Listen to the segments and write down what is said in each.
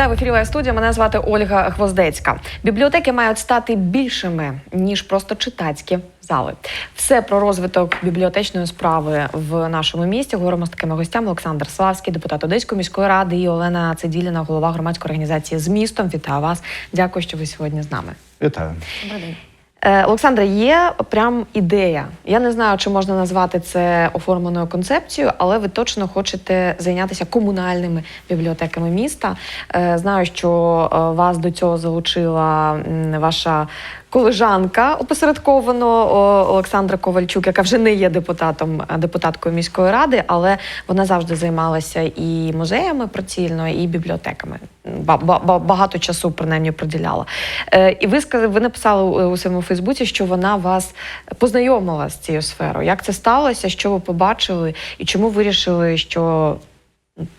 Вітаю в ефірі Лайв студія. Мене звати Ольга Гвоздецька. Бібліотеки мають стати більшими ніж просто читацькі зали. Все про розвиток бібліотечної справи в нашому місті. Говоримо з такими гостями: Олександр Славський, депутат Одеської міської ради, і Олена Цеділіна, голова громадської організації з містом. Вітаю вас. Дякую, що ви сьогодні з нами. Вітаю. Добрий день. Е, Олександре, є прям ідея. Я не знаю, чи можна назвати це оформленою концепцією, але ви точно хочете зайнятися комунальними бібліотеками міста. Е, Знаю, що е, вас до цього залучила ваша колежанка опосередковано Олександра Ковальчук, яка вже не є депутатом, депутаткою міської ради, але вона завжди займалася і музеями прицільно, і бібліотеками. Ба- ба- ба- Багато часу принаймні приділяла. Е, І ви сказали, ви написали у- у своєму Фейсбуці, що вона вас познайомила з цією сферою. Як це сталося? Що ви побачили, і чому вирішили, що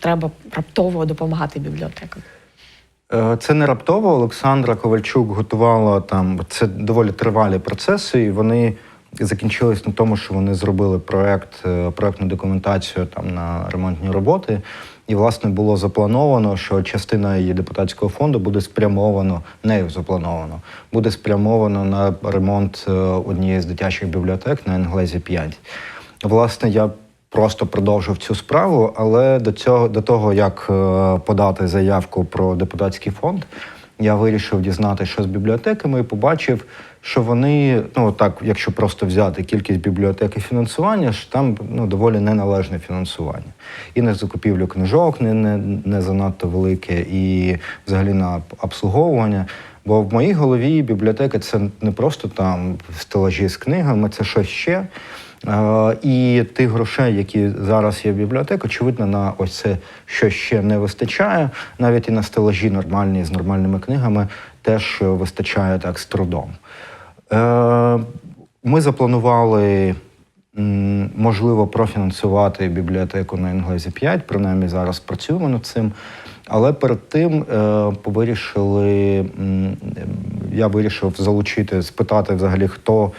треба раптово допомагати бібліотекам? Е, Це не раптово. Олександра Ковальчук готувала там. Це доволі тривалі процеси, і вони закінчились на тому, що вони зробили проект, е, проектну документацію там на ремонтні роботи. І, власне, було заплановано, що частина її депутатського фонду буде спрямовано, нею заплановано, буде спрямовано на ремонт е, однієї з дитячих бібліотек на Енглезі 5. Власне, я просто продовжив цю справу, але до цього до того, як е, подати заявку про депутатський фонд, я вирішив дізнати, що з бібліотеками, і побачив, що вони, ну так, якщо просто взяти кількість бібліотек і фінансування, що там ну, доволі неналежне фінансування. І на закупівлю книжок не, не, не занадто велике, і взагалі на обслуговування. Бо в моїй голові бібліотека це не просто там стелажі з книгами, це щось ще. Е, І тих грошей, які зараз є в бібліотеці, очевидно, на ось це що ще не вистачає. Навіть і на стелажі нормальні з нормальними книгами теж вистачає так з трудом. Е, Ми запланували. Можливо, профінансувати бібліотеку на Інглезі 5, принаймні зараз працюємо над цим. Але перед тим е, вирішили, я вирішив залучити, спитати взагалі, хто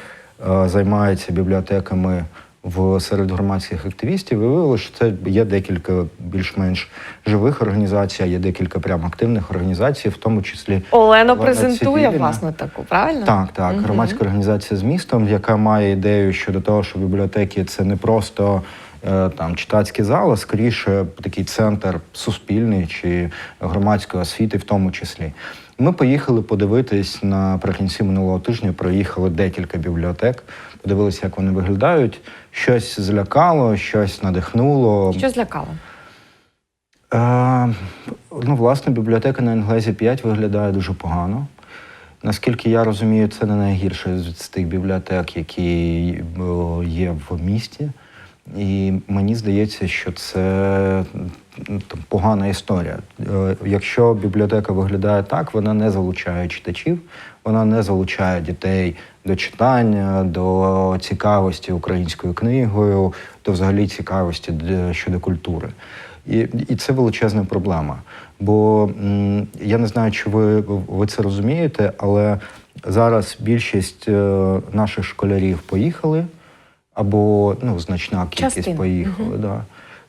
займається бібліотеками в серед громадських активістів. І виявилося, що це є декілька більш-менш живих організацій, а є декілька прям активних організацій, в тому числі Олена презентує власне таку, правильно? так, так. Мгм. Громадська організація з містом, яка має ідею щодо того, що бібліотеки це не просто е, там читацький зал, а скоріше такий центр суспільний чи громадської освіти, в тому числі. Ми поїхали подивитись наприкінці минулого тижня. Проїхали декілька бібліотек, подивилися, як вони виглядають. Щось злякало, щось надихнуло. Що злякало? Е, ну, власне, бібліотека на Енглезі 5 виглядає дуже погано. Наскільки я розумію, це не найгірше з тих бібліотек, які е, є в місті. І мені здається, що це там, погана історія. Е, Якщо бібліотека виглядає так, вона не залучає читачів, вона не залучає дітей до читання, до цікавості українською книгою, до взагалі цікавості щодо культури. І, і це величезна проблема. Бо я не знаю, чи ви, ви це розумієте, але зараз більшість е, наших школярів поїхали, або ну, значна кількість Частина. поїхали. Да.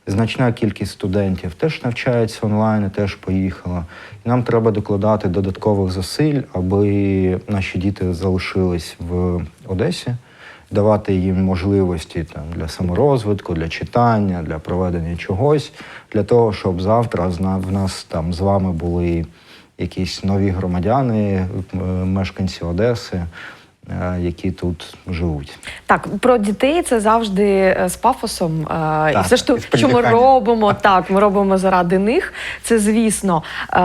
Значна кількість студентів теж навчається онлайн, і теж поїхала. І нам треба докладати додаткових зусиль, аби наші діти залишились в Одесі, давати їм можливості там, для саморозвитку, для читання, для проведення чогось, для того, щоб завтра в нас там з вами були якісь нові громадяни, мешканці Одеси, які тут живуть. Так, про дітей це завжди е, з пафосом. е, і все ж що ми робимо, так, ми робимо заради них, це звісно. Е,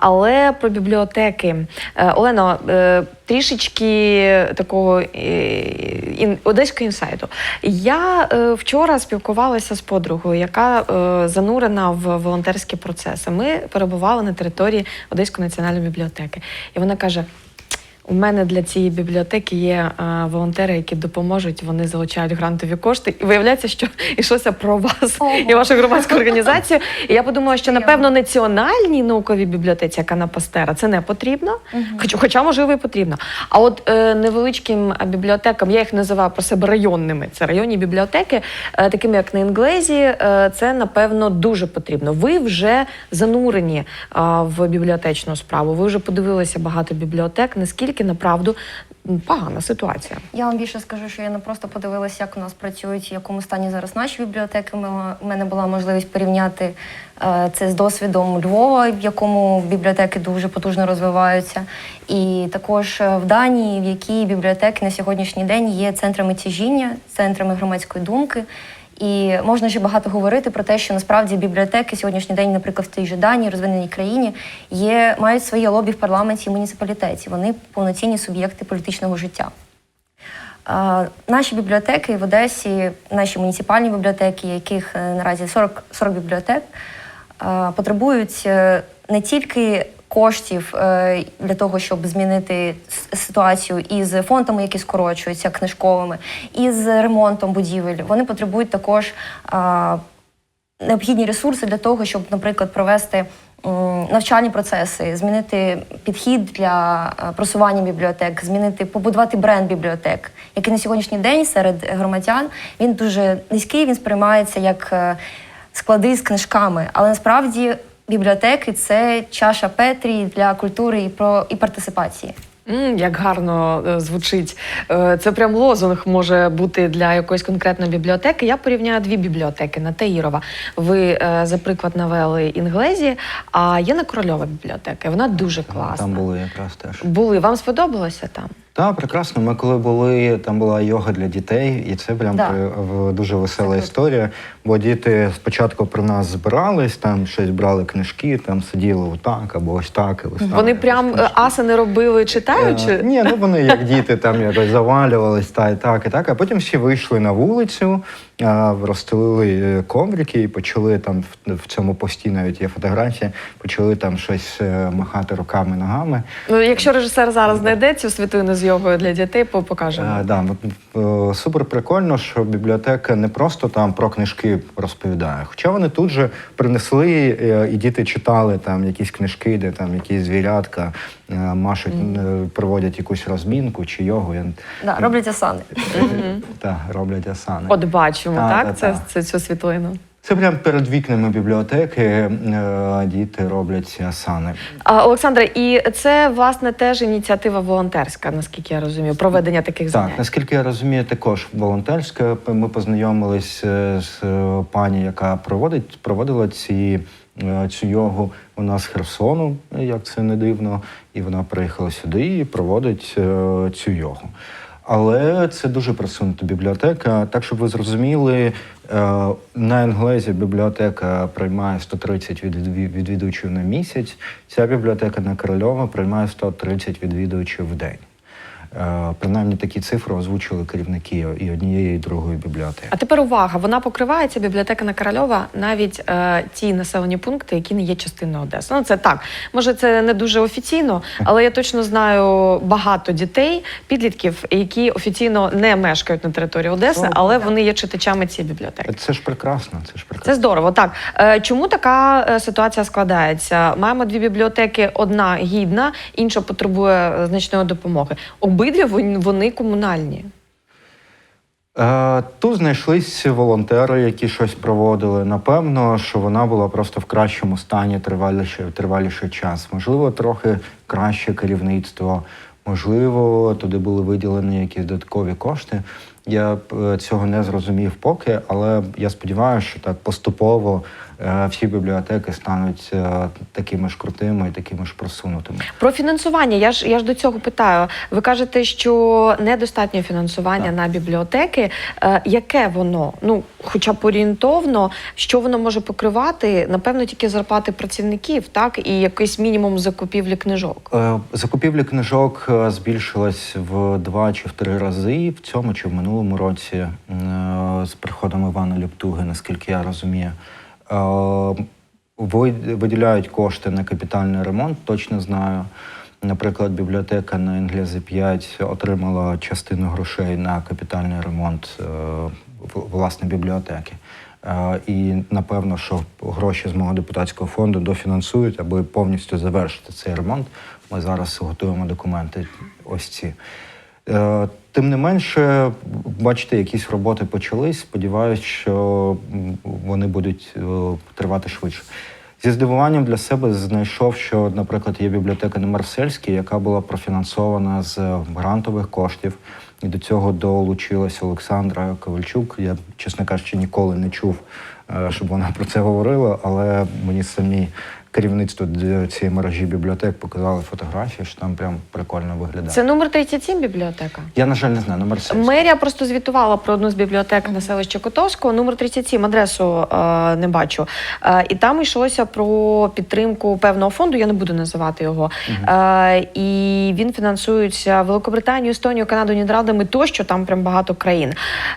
Але про бібліотеки. Е, Олено, е, трішечки такого е, одеського інсайду. Я е, вчора спілкувалася з подругою, яка е, занурена в волонтерські процеси. Ми перебували на території Одеської національної бібліотеки. І вона каже: У мене для цієї бібліотеки є е, волонтери, які допоможуть. Вони залучають грантові кошти. І виявляється, що йшлося про вас Ого. і вашу громадську організацію. І я подумала, що напевно національній науковій бібліотеці, яка на Пастера, це не потрібно. Хоч, хоча, можливо, і потрібно. А от е, невеличким е, бібліотекам, я їх називаю про себе районними. Це районні бібліотеки, е, такими як на Інглезі, е, це напевно дуже потрібно. Ви вже занурені е, в бібліотечну справу. Ви вже подивилися багато бібліотек. Наскільки направду погана ситуація? Я вам більше скажу, що я не просто подивилася, як у нас працюють, в якому стані зараз наші бібліотеки. У мене була можливість порівняти е, це з досвідом Львова, в якому бібліотеки дуже потужно розвиваються. І також е, в Данії, в якій бібліотеки на сьогоднішній день є центрами тяжіння, центрами громадської думки. І можна ще багато говорити про те, що насправді бібліотеки сьогоднішній день, наприклад, в тій же Данії, розвиненій країні, є мають своє лобі в парламенті і муніципалітеті. Вони повноцінні суб'єкти політичного життя. А, Наші бібліотеки в Одесі, наші муніципальні бібліотеки, яких е, наразі 40, 40 бібліотек, а, потребують е, не тільки коштів е, для того, щоб змінити ситуацію із фондами, які скорочуються книжковими, і з ремонтом будівель. Вони потребують також необхідні ресурси для того, щоб, наприклад, провести навчальні процеси, змінити підхід для просування бібліотек, змінити, побудувати бренд бібліотек, який на сьогоднішній день серед громадян він дуже низький, він сприймається як е, склади з книжками. Але насправді бібліотеки це чаша Петрі для культури і про і партисипації. М, як гарно е, звучить. Е, Це прям лозунг може бути для якоїсь конкретної бібліотеки. Я порівняю дві бібліотеки на Таїрова. Ви е, за приклад навели інглезі, а є на Корольова бібліотека. Вона дуже класна. Там були якраз теж. Були. Вам сподобалося там? Так, прекрасно. Ми коли були, там була йога для дітей, і це прям Да. дуже весела історія. Бо діти спочатку при нас збирались, там щось брали книжки, там сиділи отак або ось так. І листали Вони якісь прям е, книжки. асани робили Е, читаючи? Ні, ну вони як діти там якось завалювались, та і так, і так. А потім всі вийшли на вулицю, а, розстелили е, коврики і почали там в, цьому пості навіть є фотографія, почали там щось е, махати руками, ногами. Ну, якщо режисер зараз знайде цю світлину з йогою для дітей, по- покажемо. Е, да, е, супер прикольно, що бібліотека не просто там про книжки розповідає. Хоча вони тут же принесли е, і діти читали там якісь книжки, де там якісь звірятка е, машуть, е, проводять якусь розмінку чи йогу. Да, роблять асани. Так, роблять асани. От бачимо, так? та, це, та. це цю світлину. Це прямо перед вікнами бібліотеки е, діти роблять ці асани. А, Олександра, і це власне теж ініціатива волонтерська, наскільки я розумію, проведення таких Так, наскільки я розумію, також волонтерська. Ми познайомились е, з е, пані, яка проводить, проводила ці, цю йогу. Вона з Херсону, як це не дивно, і вона приїхала сюди і проводить цю йогу. Але це дуже просунута бібліотека. Так, щоб ви зрозуміли, е, на Енглезі бібліотека приймає 130 відвід- відвідувачів на місяць. Ця бібліотека на Корольова приймає 130 відвідувачів в день. Е, Принаймні такі цифри озвучили керівники і однієї, і другої бібліотеки. А тепер увага, вона покривається бібліотека на Корольова, навіть е, ті населені пункти, які не є частиною Одеси. Ну це так. Може, це не дуже офіційно, але я точно знаю багато дітей, підлітків, які офіційно не мешкають на території Одеси, але вони є читачами цієї бібліотеки. Це ж прекрасно. Це ж прекрасно. Це здорово. Так Е, чому така е, ситуація складається? Маємо дві бібліотеки: одна гідна, інша потребує е, значної допомоги. Обидві вони- комунальні. Е, Тут знайшлись волонтери, які щось проводили. Напевно, що вона була просто в кращому стані триваліший, триваліший час. Можливо, трохи краще керівництво. Можливо, туди були виділені якісь додаткові кошти. Я е, цього не зрозумів поки, але я сподіваюся, що так поступово всі бібліотеки стануть е, такими ж крутими і такими ж просунутими. Про фінансування. Я ж я ж до цього питаю. Ви кажете, що недостатньо фінансування Так. на бібліотеки. Е, яке воно? Ну, хоча б орієнтовно, що воно може покривати? Напевно, тільки зарплати працівників, так і якийсь мінімум закупівлі книжок. Е, Закупівля книжок е, збільшилась в два чи в три рази в цьому чи в минулому році е, з приходом Івана Лептуги, наскільки я розумію. Е, ви- Виділяють кошти на капітальний ремонт, точно знаю. Наприклад, бібліотека на Інглези 5 отримала частину грошей на капітальний ремонт е, власне бібліотеки. Е, І напевно, що гроші з мого депутатського фонду дофінансують, аби повністю завершити цей ремонт. Ми зараз готуємо документи. Ось ці. Е, Тим не менше, бачите, якісь роботи почались. Сподіваюсь, що вони будуть е, тривати швидше. Зі здивуванням для себе знайшов, що, наприклад, є бібліотека на Марсельській, яка була профінансована з грантових коштів. І до цього долучилася Олександра Ковальчук. Я, чесно кажучи, ніколи не чув, е, щоб вона про це говорила, але мені самі керівництво цієї мережі бібліотек показали фотографії, що там прям прикольно виглядає. Це номер 37 бібліотека. Я, на жаль, не знаю, на Марсельській. Мерія просто звітувала про одну з бібліотек на селищі Котовського. Номер 37, адресу е, не бачу. Е, і там йшлося про підтримку певного фонду, я не буду називати його. Е, і він фінансується Великобританією, Естонією, Канадою, Нідерландами тощо, там прям багато країн.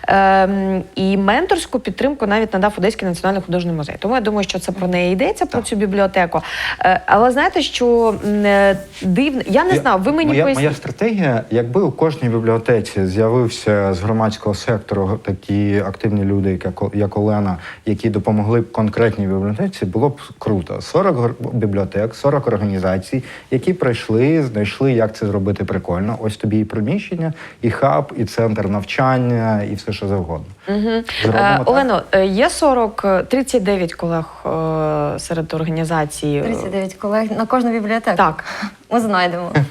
Е, і менторську підтримку навіть надав Одеський національний художній музей. Тому я думаю, що це про неї йдеться, про цю бібліотеку. Е, але знаєте, що е, дивно, я не знав, ви мені моя, поясніть. моя стратегія, якби у кожній бібліотеці з'явився з громадського сектору такі активні люди, як, як Олена, які допомогли б конкретній бібліотеці, було б круто. 40 бібліотек, 40 організацій, які прийшли, знайшли, як це зробити прикольно. Ось тобі і приміщення, і хаб, і центр навчання, і все, що завгодно. Угу. Зробимо. Олено, е, є 40, е, 39 колег е, серед організацій. е, 39 колег на кожну бібліотеку. Так. Ми знайдемо.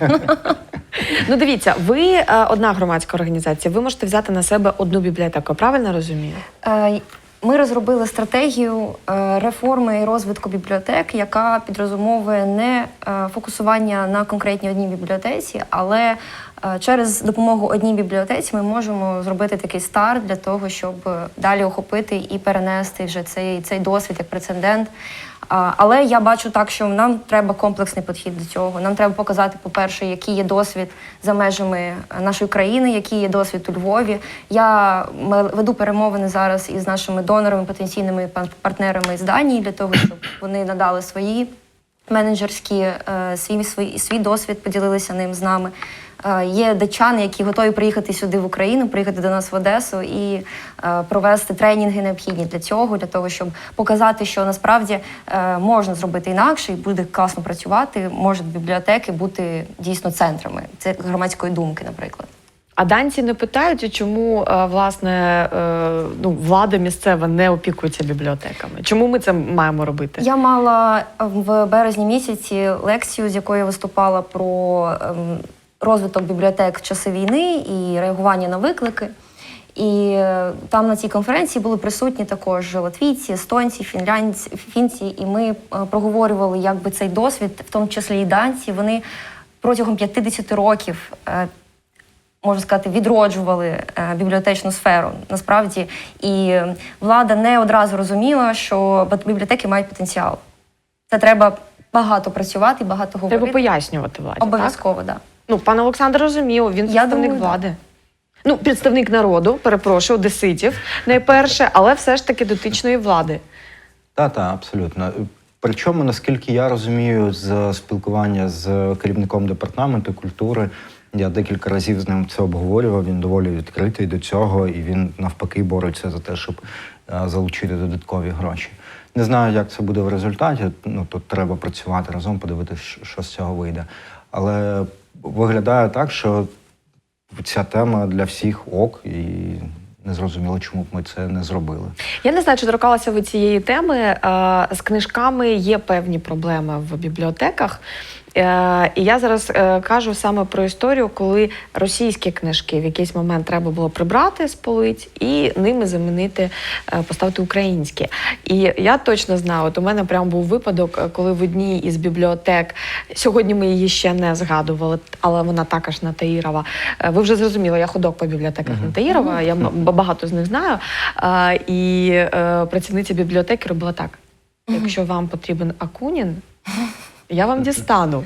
Ну дивіться, ви е, одна громадська організація, ви можете взяти на себе одну бібліотеку, правильно розумію? Е, Ми розробили стратегію е, реформи і розвитку бібліотек, яка підрозумовує не е, фокусування на конкретній одній бібліотеці, але е, через допомогу одній бібліотеці ми можемо зробити такий старт для того, щоб далі охопити і перенести вже цей, цей досвід як прецедент. Але я бачу так, що нам треба комплексний підхід до цього. Нам треба показати, по-перше, який є досвід за межами нашої країни, який є досвід у Львові. Я веду перемовини зараз із нашими донорами, потенційними партнерами з Данії для того, щоб вони надали свої менеджерські е, свій, свій, свій досвід, поділилися ним з нами. Е, Є датчани, які готові приїхати сюди в Україну, приїхати до нас в Одесу і е, провести тренінги необхідні для цього, для того, щоб показати, що насправді е, можна зробити інакше і буде класно працювати. Можуть бібліотеки бути дійсно центрами це громадської думки, наприклад. А данці не питають, чому власне ну, влада місцева не опікується бібліотеками? Чому ми це маємо робити? Я мала в березні місяці лекцію, з якою я виступала про ем, розвиток бібліотек в часи війни і реагування на виклики. І е, там на цій конференції були присутні також латвійці, естонці, фінлянці, фінці, і ми е, проговорювали, як би цей досвід, в тому числі і данці, вони протягом 50 років. е, Можна сказати, відроджували бібліотечну сферу насправді, і влада не одразу розуміла, що бібліотеки мають потенціал. Це треба багато працювати багато Треба говорити. пояснювати владі. Обов'язково, так. Да. Ну, пан Олександр розумів, він представник думаю, влади. Ну, представник народу, перепрошую, одеситів, найперше, але все ж таки дотичної влади. Та, та, абсолютно. Причому, наскільки я розумію, з спілкування з керівником департаменту культури, я декілька разів з ним це обговорював. Він доволі відкритий до цього, і він навпаки бореться за те, щоб е, залучити додаткові гроші. Не знаю, як це буде в результаті. Ну тут треба працювати разом, подивитися, що з цього вийде. Але виглядає так, що ця тема для всіх ок, і не зрозуміло, чому б ми це не зробили. Я не знаю, чи торкалася ви цієї теми. Е, З книжками є певні проблеми в бібліотеках. Е, І я зараз е, кажу саме про історію, коли російські книжки в якийсь момент треба було прибрати з полиць і ними замінити, е, поставити українські. І я точно знаю, от у мене прям був випадок, коли в одній із бібліотек сьогодні ми її ще не згадували, але вона також на Таїрова. Е, Ви вже зрозуміли, я ходок по бібліотеках на Таїрова, я багато з них знаю. І працівниця бібліотеки робила так: якщо вам потрібен Акунін. Я вам дістану.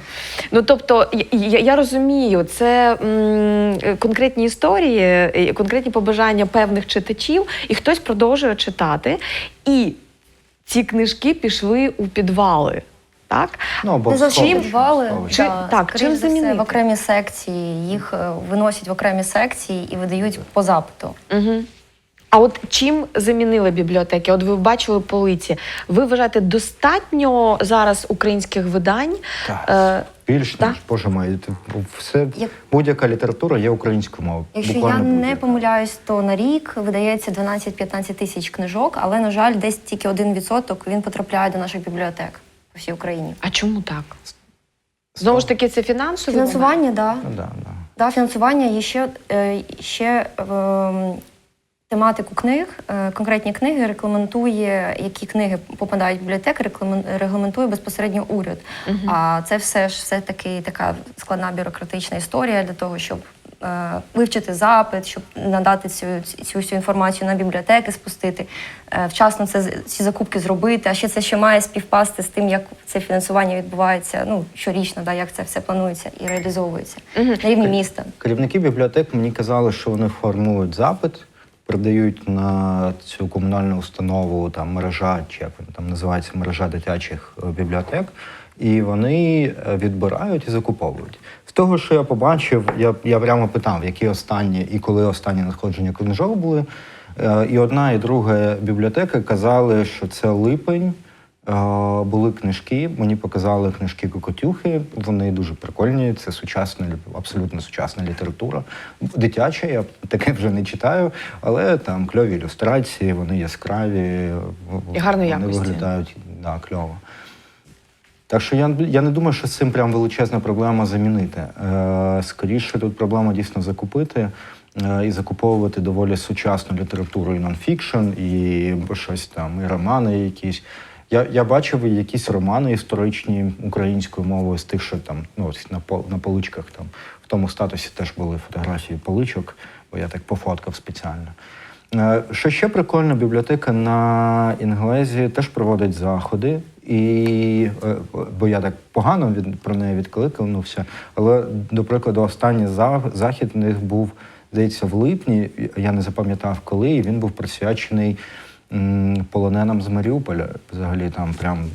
Ну тобто, я, я, я розумію, це м, конкретні історії, конкретні побажання певних читачів, і хтось продовжує читати. І ці книжки пішли у підвали. Так? Ну, або Не завжди сховище, підвали. сховище. Чи- да, так, скоріш чим за все, в окремі секції, їх е, виносять в окремі секції і видають по запиту. Угу. А от чим замінили бібліотеки? От ви бачили полиці. Ви вважаєте, достатньо зараз українських видань? Так. Е, Більш Так. ніж боже мій, все Як- будь-яка література є українською мовою. Якщо Буквально я не будь-яка. помиляюсь, то на рік видається 12-15 тисяч книжок, але, на жаль, десь тільки 1% він потрапляє до наших бібліотек по всій Україні. а чому так? Знову ж таки, це фінансові Фінансування, так. Да. Ну, да, да. Да, фінансування є ще, е, ще ем, тематику книг, е, конкретні книги регламентує, які книги попадають в бібліотеки, регламен- регламентує безпосередньо уряд. А це все ж все таки така складна бюрократична історія для того, щоб е, вивчити запит, щоб надати цю, цю всю інформацію на бібліотеки, спустити, е, вчасно це з- ці закупки зробити. А ще це ще має співпасти з тим, як це фінансування відбувається ну щорічно, да, як це все планується і реалізовується на рівні міста. Керівники бібліотек мені казали, що вони формують запит, передають на цю комунальну установу там мережа, чи як вона там називається мережа дитячих е, бібліотек, і вони е, відбирають і закуповують. З того, що я побачив, я, я прямо питав, які останні і коли останні надходження книжок були. Е, І одна, і друга бібліотека казали, що це липень. Були книжки, мені показали книжки Кокотюхи. Вони дуже прикольні. Це сучасна, абсолютно сучасна література. Дитяча, я таке вже не читаю, але там кльові ілюстрації, вони яскраві, І гарної вони якості. виглядають да, кльово. Так що я, я не думаю, що з цим прям величезна проблема замінити. Е, скоріше, тут проблема дійсно закупити е, і закуповувати доволі сучасну літературу і нонфікшн, і щось там, і романи якісь. Я, я бачив якісь романи історичні українською мовою з тих, що там ну, ось на, на поличках там в тому статусі теж були фотографії поличок, бо я так пофоткав спеціально. Е, Що ще прикольно, бібліотека на Інглезі теж проводить заходи, і е, бо я так погано від про неї відкликнувся. Але, до прикладу, останній захід у них був, здається, в липні. Я не запам'ятав коли, і він був присвячений полоненам з Маріуполя. Взагалі там прям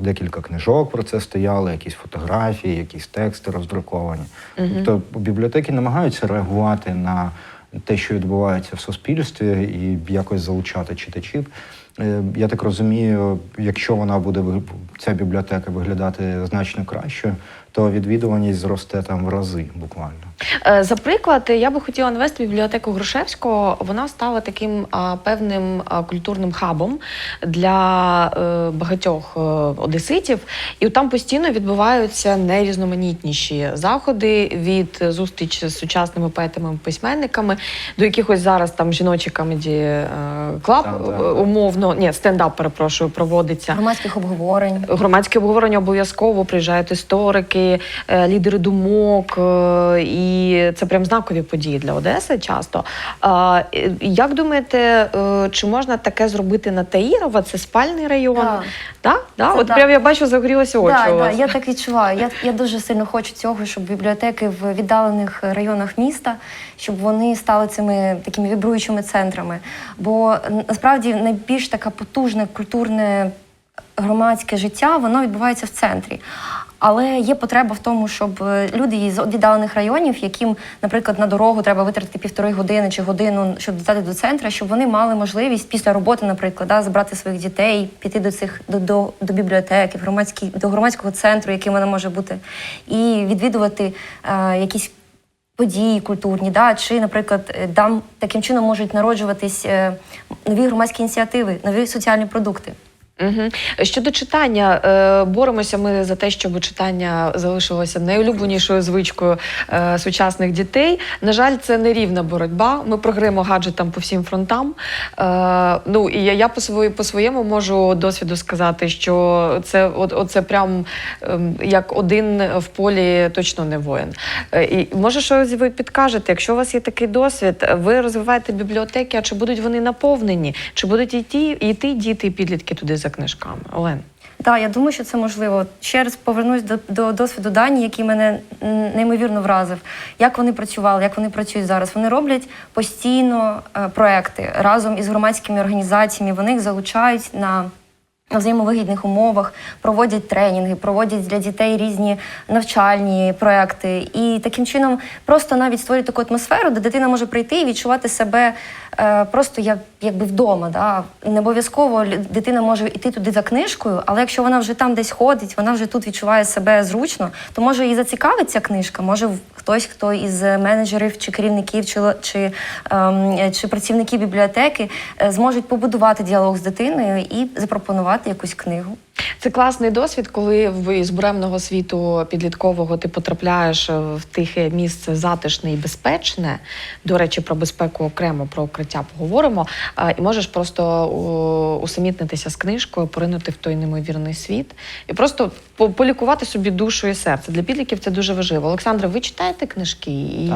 декілька книжок про це стояли, якісь фотографії, якісь тексти роздруковані. Тобто бібліотеки намагаються реагувати на те, що відбувається в суспільстві, і якось залучати читачів. Е, Я так розумію, якщо вона буде ця бібліотека виглядати значно краще, то відвідуваність зросте там в рази буквально. Е, За приклад, я би хотіла навести бібліотеку Грушевського. Вона стала таким певним культурним хабом для е, багатьох е, одеситів, і там постійно відбуваються найрізноманітніші заходи від зустріч з сучасними поетами письменниками до якихось зараз там жіночі комеді е, клаб умовно, ні, стендап, перепрошую, проводиться. Громадських обговорень. Громадське обговорення обов'язково приїжджають історики, е, лідери думок, е, і це прям знакові події для Одеси часто. Як думаєте, е, чи можна таке зробити на Таїрова? Це спальний район? Так. Так? Да? Це От так. прям я бачу, загорілися очі. Да, у да, вас. я так відчуваю. Я, я дуже сильно хочу цього, щоб бібліотеки в віддалених районах міста, щоб вони стали цими такими вібруючими центрами. Бо насправді найбільш така потужне культурне громадське життя воно відбувається в центрі. Але є потреба в тому, щоб е, люди з віддалених районів, яким, наприклад, на дорогу треба витратити півтори години чи годину, щоб дістати до центру, щоб вони мали можливість після роботи, наприклад, да, забрати своїх дітей, піти до цих до, до, до бібліотеки, в громадський до громадського центру, яким вона може бути, і відвідувати е, якісь. Події культурні, да, чи, наприклад, е, там таким чином можуть народжуватись е, нові громадські ініціативи, нові соціальні продукти. Угу. Щодо читання, е, боремося ми за те, щоб читання залишилося найулюбленішою звичкою е, сучасних дітей. На жаль, це не рівна боротьба. Ми програємо гаджетам по всім фронтам. Е, ну і я, по свої по своєму можу досвіду сказати, що це от, оце прям ем, як один в полі точно не воїн. І може, щось ви підкажете, якщо у вас є такий досвід, ви розвиваєте бібліотеки, а чи будуть вони наповнені? Чи будуть йти, йти діти і підлітки туди за книжками? Олен. Так, я думаю, що це можливо. Ще раз повернусь до, до досвіду Дані, який мене неймовірно вразив. Як вони працювали, як вони працюють зараз. Вони роблять постійно е, проекти разом із громадськими організаціями. Вони їх залучають на на взаємовигідних умовах, проводять тренінги, проводять для дітей різні навчальні проекти. І таким чином просто навіть створюють таку атмосферу, де дитина може прийти і відчувати себе е, просто як, якби вдома. Да? Не обов'язково дитина може йти туди за книжкою, але якщо вона вже там десь ходить, вона вже тут відчуває себе зручно, то може і зацікавить ця книжка, може хтось, хто із менеджерів чи керівників, чи, чи, ем, чи працівників бібліотеки е, зможуть побудувати діалог з дитиною і запропонувати якусь книгу. Це класний досвід, коли в з буремного світу підліткового ти потрапляєш в тихе місце затишне і безпечне. До речі, про безпеку окремо про укриття поговоримо. І можеш просто усамітнитися з книжкою, поринути в той неймовірний світ і просто полікувати собі душу і серце. Для підлітків це дуже важливо. Олександре, ви читаєте книжки? І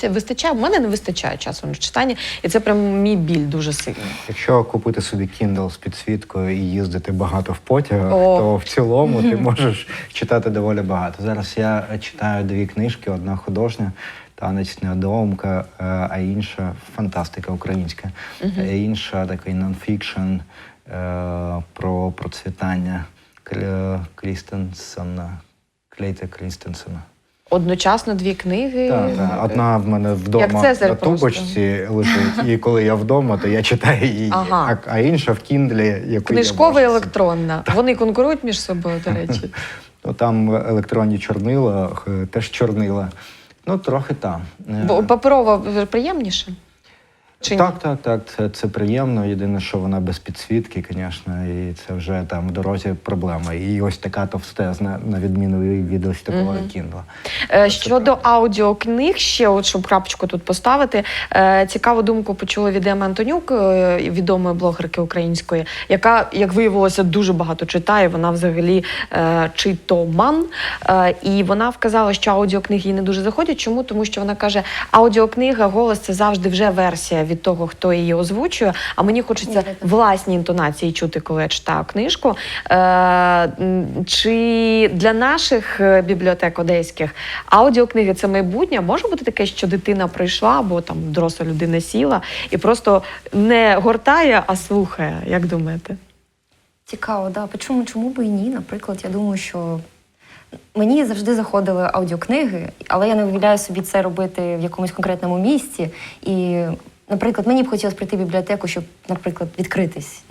Так. вистачає? У мене не вистачає часу на читання, і це прям мій біль дуже сильний. Якщо купити собі Kindle з підсвіткою і їздити багато в потягах, О. то в цілому ти можеш читати доволі багато. Зараз я читаю дві книжки: одна художня. Танець неодоумка, е, а інша фантастика українська, а інша такий нонфікшн е, про процвітання Крістенсона, Клейта Крістенсена. Одночасно дві книги. Так, так. Одна в мене вдома на тубочці лежить, і коли я вдома, то я читаю її. Ага. А, а інша в Кіндлі, яку Книжкова і електронна. Так. Вони конкурують між собою, до речі. Ну, там електронні чорнила, теж чорнила. Ну, трохи там. Е, Бо паперова приємніше? Чи ні? Так, так, так. Це, це приємно. Єдине, що вона без підсвітки, звісно, і це вже там в дорозі проблема. І ось така товстезна, на відміну від ось такого Мгм. Кіндла. Е, Щодо аудіокниг, ще от щоб крапочку тут поставити. е, Цікаву думку почула від Еми Антонюк, е, відомої блогерки української, яка, як виявилося, дуже багато читає. Вона взагалі е, читоман. Е, І вона вказала, що аудіокниги їй не дуже заходять. Чому? Тому що вона каже, аудіокнига, голос це завжди вже версія від того, хто її озвучує. А мені хочеться власні інтонації чути, коли я читаю книжку. Е, чи для наших е, бібліотек одеських аудіокниги це майбутнє? Може бути таке, що дитина прийшла, або там доросла людина сіла і просто не гортає, а слухає. Як думаєте? Цікаво, да. Чому, чому би і ні? Наприклад, я думаю, що мені завжди заходили аудіокниги, але я не уявляю собі це робити в якомусь конкретному місці. І, наприклад, мені б хотілося прийти в бібліотеку, щоб, наприклад, відкритись,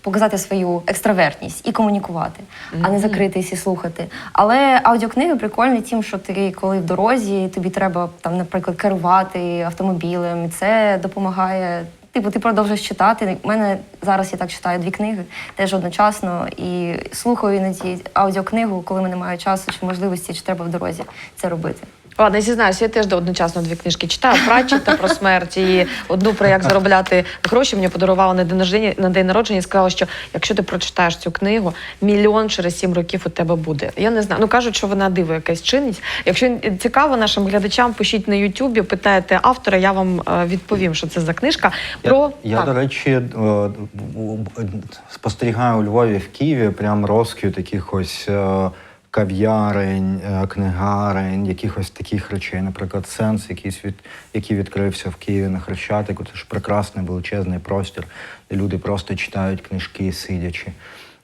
показати свою екстравертність і комунікувати, а не закритись і слухати. Але аудіокниги прикольні тим, що ти, коли в дорозі, тобі треба там, наприклад, керувати автомобілем, і це допомагає. Типу, ти продовжуєш читати. У мене зараз я так читаю дві книги теж одночасно і слухаю іноді аудіокнигу, коли мене немає часу чи можливості, чи треба в дорозі це робити. Ладно, зізнаюся, я теж одночасно дві книжки читаю. Пратчета про смерть і одну про як заробляти гроші. Мені подарували на день народження на день народження і сказала, що якщо ти прочитаєш цю книгу, мільйон через сім років у тебе буде. Я не знаю. Ну кажуть, що вона диво якесь чинить. Якщо цікаво нашим глядачам, пишіть на Ютубі, питаєте автора, я вам е, відповім, що це за книжка. Про Я, я до речі, е, спостерігаю у Львові в Києві прям розквіт таких ось е, кав'ярень, е, книгарень, якихось таких речей. Наприклад, сенс, якийсь від, який відкрився в Києві на Хрещатику. Це ж прекрасний величезний простір, де люди просто читають книжки, сидячи.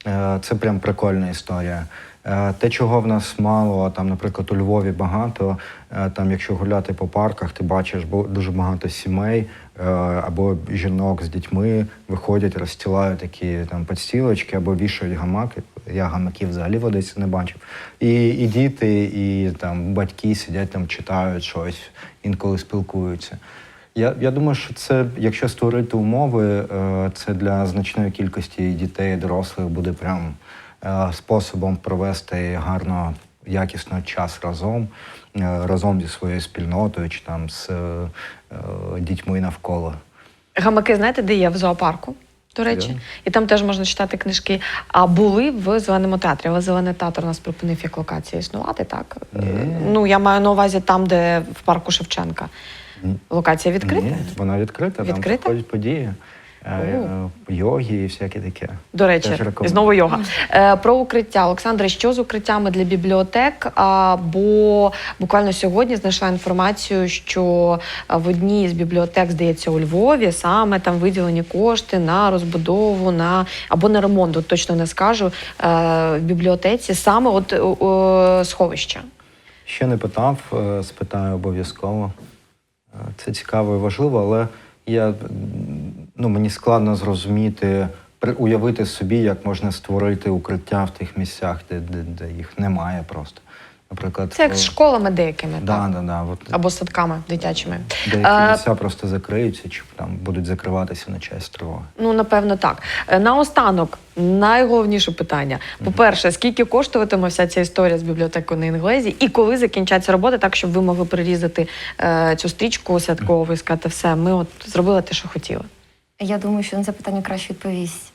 Е, Це прям прикольна історія. Е, Те, чого в нас мало, там, наприклад, у Львові багато. е, Там, якщо гуляти по парках, ти бачиш дуже багато сімей е, або жінок з дітьми виходять, розстілають такі там підстілочки або вішають гамаки. Я гамаків взагалі в Одесі не бачив. І, і діти, і там батьки сидять там, читають щось, інколи спілкуються. Я, я думаю, що це, якщо створити умови, це для значної кількості дітей і дорослих буде прям способом провести гарно, якісно час разом, е, разом зі своєю спільнотою чи там з е, е, дітьми навколо. гамаки, знаєте, де є в зоопарку? До речі, Де? і там теж можна читати книжки. А були в зеленому театрі. Але зелений театр у нас припинив як локація існувати, так? Е, Ну я маю на увазі там, де в парку Шевченка. Локація відкрита. Ні, вона відкрита, Відкрита? там проходять події. Е, йоги і всяке таке. До речі, знову йога. Е, про укриття. Олександре, що з укриттями для бібліотек? А, бо буквально сьогодні знайшла інформацію, що в одній з бібліотек, здається, у Львові саме там виділені кошти на розбудову на або на ремонт, от точно не скажу. Е, в бібліотеці саме от сховища. Ще не питав, е, спитаю обов'язково. Е, Це цікаво і важливо, але я, ну, мені складно зрозуміти, уявити собі, як можна створити укриття в тих місцях, де, де, де їх немає просто. Наприклад, Це як е, з школами деякими, да, так? да, да, от або садками дитячими. деякі Е, місця просто закриються чи там будуть закриватися на час тривоги. Ну, напевно, так. Е, Наостанок, найголовніше питання. По-перше, скільки коштуватиме вся ця історія з бібліотекою на інглезі, і коли закінчаться роботи, так щоб ви могли прирізати е, цю стрічку святкову і сказати, все, ми от зробили те, що хотіли. Я думаю, що на це питання краще відповість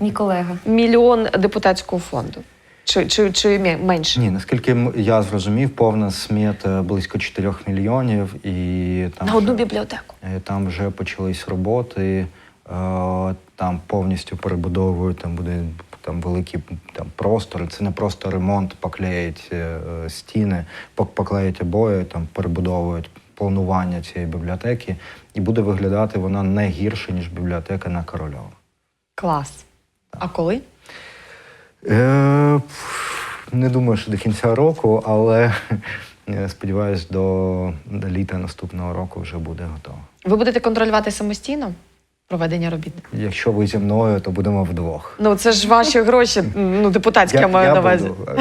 мій колега. Мільйон депутатського фонду. Чи, чи, чи менше? Ні, наскільки м- я зрозумів, повна сміт близько 4 мільйонів і там На одну вже- бібліотеку. Е, Там вже почались роботи, е, там повністю перебудовують, там буде там великі там, простори. Це не просто ремонт, поклеїть е, е, стіни, пок- поклеїть обої, там перебудовують планування цієї бібліотеки, і буде виглядати вона не гірше, ніж бібліотека на Корольова. Клас. А коли? Е, не думаю, що до кінця року, але е, сподіваюсь, до, до літа наступного року вже буде готово. Ви будете контролювати самостійно проведення робіт? Якщо ви зі мною, то будемо вдвох. Ну, це ж ваші гроші, ну, депутатські я, маю на увазі. буду.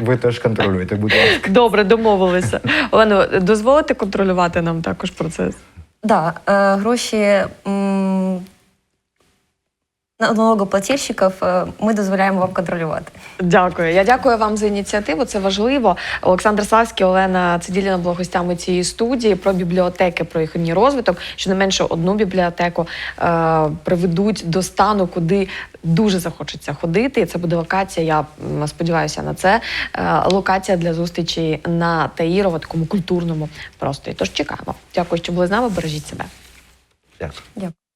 Ви теж контролюєте, будь ласка. Добре, домовилися. Олено, дозволите контролювати нам також процес? Да, е, гроші м, налогоплательщиків е, ми дозволяємо вам контролювати. Дякую. Я дякую вам за ініціативу. Це важливо. Олександр Славський, Олена Циділіна були гостями цієї студії про бібліотеки, про їхній розвиток. Щонайменше одну бібліотеку е, приведуть до стану, куди дуже захочеться ходити. І це буде локація. Я сподіваюся на це. Е, локація для зустрічі на Таїрово, такому культурному просторі. Тож чекаємо. Дякую, що були з нами. Бережіть себе. Дякую. Дякую.